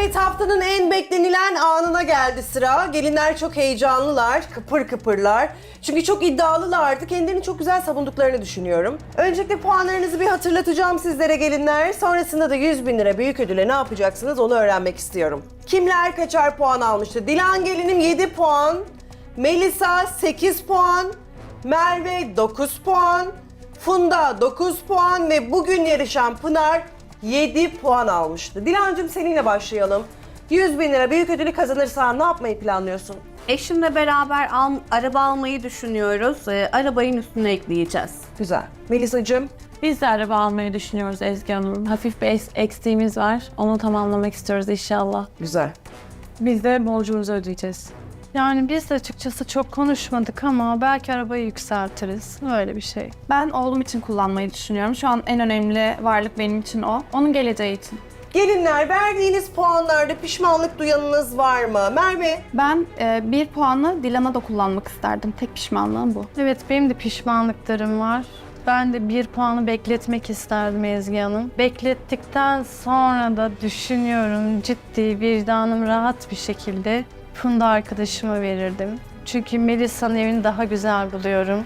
Evet haftanın en beklenilen anına geldi sıra. Gelinler çok heyecanlılar, kıpır kıpırlar. Çünkü çok iddialılardı. Kendilerini çok güzel savunduklarını düşünüyorum. Öncelikle puanlarınızı bir hatırlatacağım sizlere gelinler. Sonrasında da 100 bin lira büyük ödüle ne yapacaksınız onu öğrenmek istiyorum. Kimler kaçar puan almıştı? Dilan gelinim 7 puan, Melisa 8 puan, Merve 9 puan, Funda 9 puan ve bugün yarışan Pınar 7 puan almıştı. Dilancığım seninle başlayalım. 100 bin lira büyük ödülü kazanırsan ne yapmayı planlıyorsun? Eşimle beraber al- araba almayı düşünüyoruz. Ee, arabayın üstüne ekleyeceğiz. Güzel. Melisa'cığım Biz de araba almayı düşünüyoruz Ezgi Hanım. Hafif bir es- eksiğimiz var. Onu tamamlamak istiyoruz inşallah. güzel. Biz de borcumuzu ödeyeceğiz. Yani biz de açıkçası çok konuşmadık ama belki arabayı yükseltiriz. Öyle bir şey. Ben oğlum için kullanmayı düşünüyorum. Şu an en önemli varlık benim için o. Onun geleceği için. Gelinler verdiğiniz puanlarda pişmanlık duyanınız var mı? Merve Ben e, bir puanı Dilan'a da kullanmak isterdim. Tek pişmanlığım bu. Evet benim de pişmanlıklarım var. Ben de bir puanı bekletmek isterdim Ezgi Hanım. Beklettikten sonra da düşünüyorum ciddi vicdanım rahat bir şekilde Funda arkadaşıma verirdim. Çünkü Melisa'nın evini daha güzel buluyorum.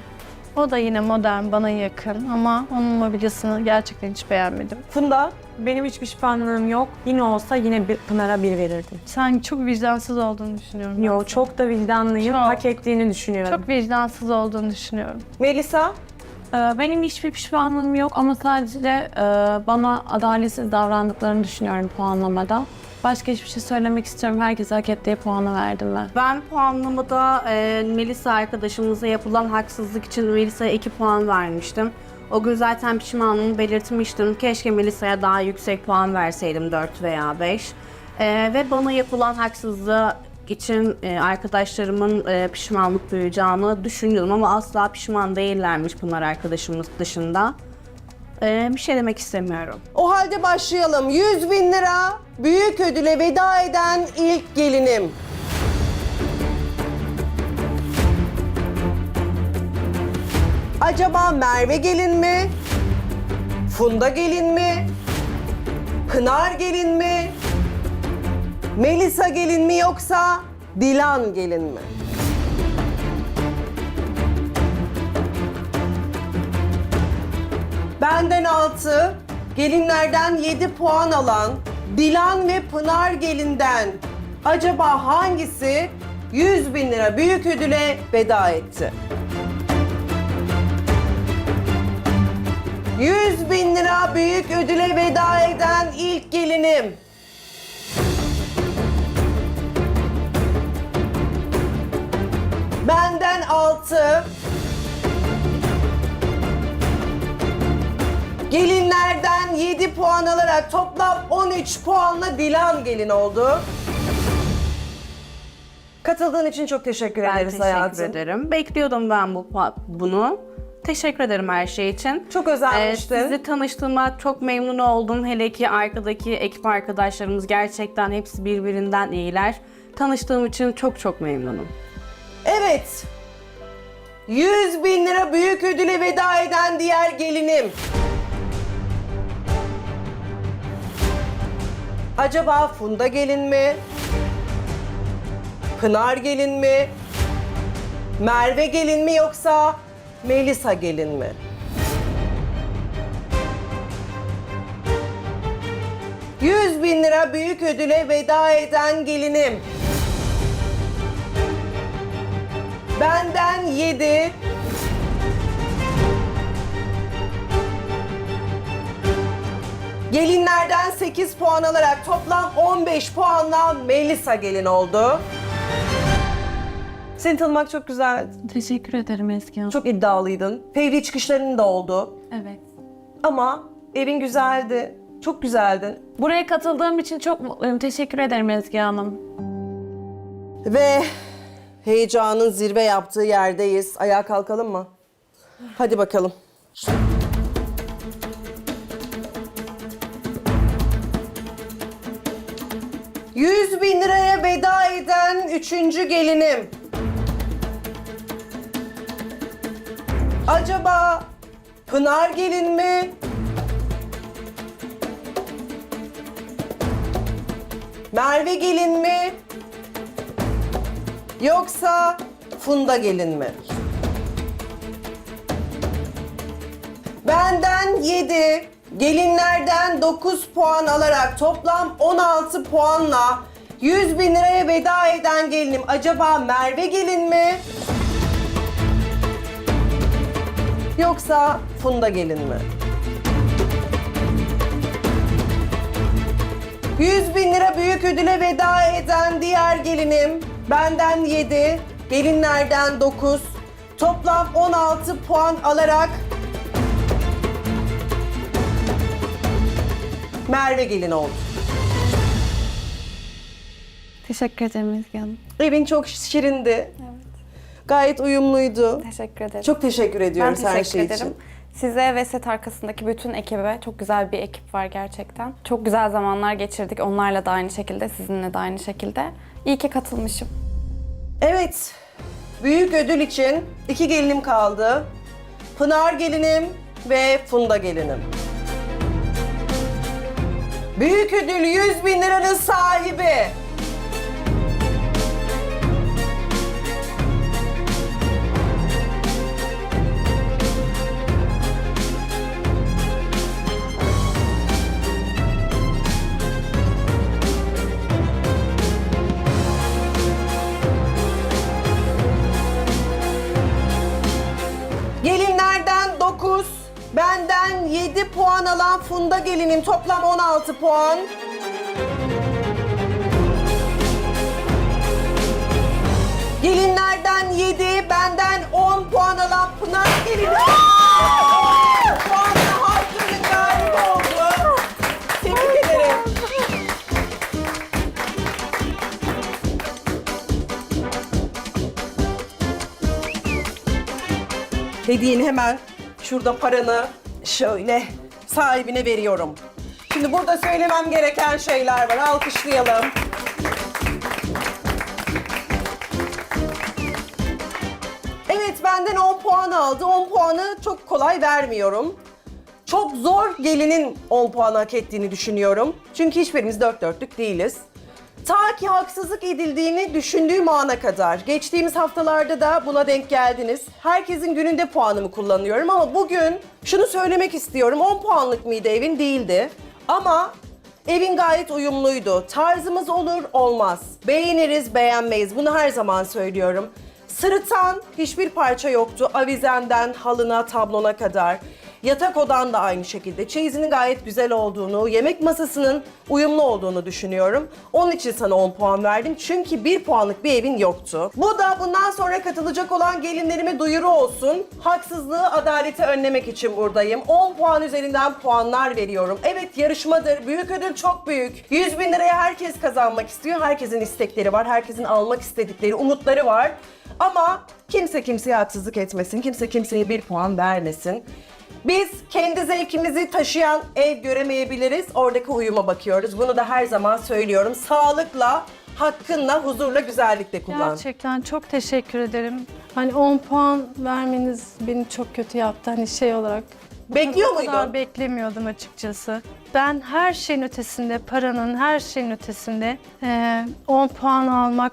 O da yine modern, bana yakın ama onun mobilyasını gerçekten hiç beğenmedim. Funda Benim hiç pişmanlığım yok. Yine olsa yine bir Pınar'a bir verirdim. Sen çok vicdansız olduğunu düşünüyorum. Yo çok da vicdanlıyım. Çok. Hak ettiğini düşünüyorum. Çok vicdansız olduğunu düşünüyorum. Melisa Ee, Benim hiçbir pişmanlığım yok ama sadece e, bana adaletsiz davrandıklarını düşünüyorum puanlamada. Başka hiçbir şey söylemek istiyorum. Herkese hak ettiği puanı verdim ben. Ben puanlamada e, Melisa arkadaşımıza yapılan haksızlık için Melisa'ya 2 puan vermiştim. O gün zaten pişmanlığımı belirtmiştim. Keşke Melisa'ya daha yüksek puan verseydim 4 veya 5. E, ve bana yapılan haksızlığı için e, arkadaşlarımın e, pişmanlık duyacağını düşünüyordum ama asla pişman değillermiş Pınar arkadaşımız dışında. E, bir şey demek istemiyorum. o halde başlayalım. 100 bin lira büyük ödüle veda eden ilk gelinim. Acaba Merve gelin mi? Funda gelin mi? Pınar gelin mi? Melisa gelin mi yoksa Dilan gelin mi? Benden 6, gelinlerden 7 puan alan Dilan ve Pınar gelinden acaba hangisi 100 bin lira büyük ödüle veda etti? 100 bin lira büyük ödüle veda eden ilk gelinim. Benden 6. alarak toplam 13 puanla Dilan gelin oldu. Katıldığın için çok teşekkür Ben ederiz teşekkür hayatım. ederim. Bekliyordum ben bu bunu. Teşekkür ederim her şey için. Çok Ee, özenmiştin. sizi tanıştığıma çok memnun oldum. Hele ki arkadaki ekip arkadaşlarımız gerçekten hepsi birbirinden iyiler. Tanıştığım için çok çok memnunum. Evet. 100 bin lira büyük ödüle veda eden diğer gelinim. Acaba Funda gelin mi? Pınar gelin mi? Merve gelin mi yoksa Melisa gelin mi? Yüz bin lira büyük ödüle veda eden gelinim. Benden 7. Gelinlerden 8 puan alarak toplam 15 puanla Melisa gelin oldu. Seni tanımak çok güzel. Teşekkür ederim Ezgi Hanım. Çok iddialıydın. Fevri çıkışların da oldu. Evet. Ama evin güzeldi. Çok güzeldin. Buraya katıldığım için çok mutluyum. Teşekkür ederim Ezgi Hanım. Ve heyecanın zirve yaptığı yerdeyiz. Ayağa kalkalım mı? Hadi bakalım. Yüz bin liraya veda eden üçüncü gelinim. Acaba Pınar gelin mi? Merve gelin mi? Yoksa Funda gelin mi? Benden 7, gelinlerden 9 puan alarak toplam 16 puanla 100 bin liraya veda eden gelinim acaba Merve gelin mi? Yoksa Funda gelin mi? 100 bin lira büyük ödüle veda eden diğer gelinim benden 7, gelinlerden 9, toplam 16 puan alarak Merve gelin oldu. Teşekkür ederim Ezgi Hanım. Evin çok şirindi. Gayet uyumluydu. Teşekkür ederim. Çok teşekkür ben ediyorum teşekkür her şey ederim. için. Size ve set arkasındaki bütün ekibe çok güzel bir ekip var gerçekten. Çok güzel zamanlar geçirdik. Onlarla da aynı şekilde, sizinle de aynı şekilde. İyi ki katılmışım. Evet, büyük ödül için iki gelinim kaldı. Pınar gelinim ve Funda gelinim. Büyük ödül 100 bin liranın sahibi. Benden 7 puan alan Funda gelinim toplam 16 puan. Gelinlerden 7, benden 10 puan alan Pınar gelinim. Puanla hakkının. Tebrik ederim. Hediyeni hemen şurada paranı şöyle sahibine veriyorum. Şimdi burada söylemem gereken şeyler var. Alkışlayalım. Evet benden 10 puan aldı. 10 puanı çok kolay vermiyorum. Çok zor gelinin 10 puan hak ettiğini düşünüyorum. Çünkü hiçbirimiz dört dörtlük değiliz. Ta ki haksızlık edildiğini düşündüğüm ana kadar. Geçtiğimiz haftalarda da buna denk geldiniz. Herkesin gününde puanımı kullanıyorum ama bugün şunu söylemek istiyorum. 10 puanlık mıydı evin? Değildi. Ama evin gayet uyumluydu. Tarzımız olur olmaz. Beğeniriz beğenmeyiz. Bunu her zaman söylüyorum. Sırıtan hiçbir parça yoktu. Avizenden halına, tablona kadar. Yatak odan da aynı şekilde. Çeyizinin gayet güzel olduğunu, yemek masasının uyumlu olduğunu düşünüyorum. Onun için sana 10 puan verdim. Çünkü 1 puanlık bir evin yoktu. Bu da bundan sonra katılacak olan gelinlerime duyuru olsun. Haksızlığı, adaleti önlemek için buradayım. 10 puan üzerinden puanlar veriyorum. Evet yarışmadır. Büyük ödül çok büyük. 100 bin liraya herkes kazanmak istiyor. Herkesin istekleri var. Herkesin almak istedikleri, umutları var. Ama kimse kimseye haksızlık etmesin. Kimse kimseye bir puan vermesin. Biz kendi zevkimizi taşıyan ev göremeyebiliriz. Oradaki uyuma bakıyoruz. Bunu da her zaman söylüyorum. Sağlıkla, hakkınla, huzurla, güzellikle kullan. Gerçekten çok teşekkür ederim. Hani 10 puan vermeniz beni çok kötü yaptı. Hani şey olarak. Bekliyor Bu kadar muydun? beklemiyordum açıkçası. Ben her şeyin ötesinde, paranın her şeyin ötesinde eee, 10 puan almak,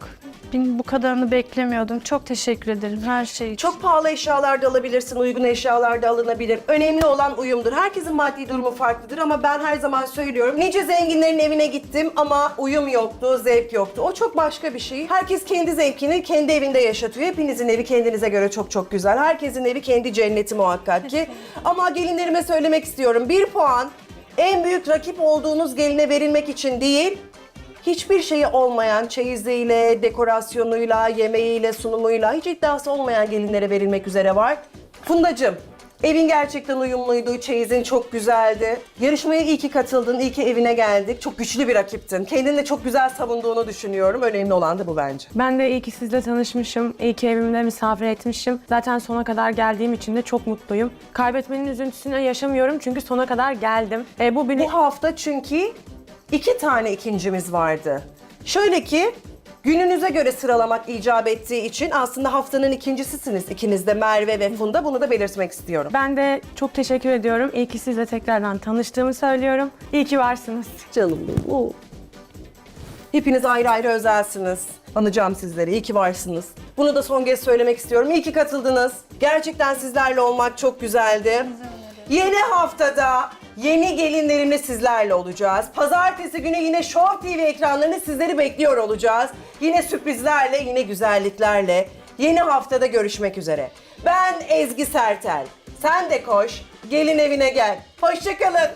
bin- bu kadarını beklemiyordum. Çok teşekkür ederim her şey için. Çok pahalı eşyalar da alabilirsin, uygun eşyalar da alınabilir. Önemli olan uyumdur. Herkesin maddi durumu farklıdır ama ben her zaman söylüyorum. Nice zenginlerin evine gittim ama uyum yoktu, zevk yoktu. O çok başka bir şey. Herkes kendi zevkini kendi evinde yaşatıyor. Hepinizin evi kendinize göre çok çok güzel. Herkesin evi kendi cenneti muhakkak ki. Ama gelinlerime söylemek istiyorum. Bir puan en büyük rakip olduğunuz geline verilmek için değil, hiçbir şeyi olmayan çeyiziyle, dekorasyonuyla, yemeğiyle, sunumuyla hiç iddiası olmayan gelinlere verilmek üzere var. Fundacığım, evin gerçekten uyumluydu, çeyizin çok güzeldi. Yarışmaya iyi ki katıldın, iyi ki evine geldik. Çok güçlü bir rakiptin. Kendini de çok güzel savunduğunu düşünüyorum. Önemli olan da bu bence. Ben de iyi ki sizle tanışmışım. iyi ki evimde misafir etmişim. Zaten sona kadar geldiğim için de çok mutluyum. Kaybetmenin üzüntüsünü yaşamıyorum çünkü sona kadar geldim. E, bu beni Bu hafta çünkü iki tane ikincimiz vardı. Şöyle ki gününüze göre sıralamak icap ettiği için aslında haftanın ikincisisiniz ikiniz de Merve ve Funda. Bunu da belirtmek istiyorum. Ben de çok teşekkür ediyorum. İyi ki sizle tekrardan tanıştığımı söylüyorum. İyi ki varsınız. Canım benim. oo. Hepiniz ayrı ayrı özelsiniz. Anacağım sizleri. İyi ki varsınız. Bunu da son kez söylemek istiyorum. İyi ki katıldınız. Gerçekten sizlerle olmak çok güzeldi. Yeni haftada yeni gelinlerimle sizlerle olacağız. Pazartesi günü yine Show TV ekranlarını sizleri bekliyor olacağız. Yine sürprizlerle, yine güzelliklerle. Yeni haftada görüşmek üzere. Ben Ezgi Sertel. Sen de koş, gelin evine gel. Hoşçakalın.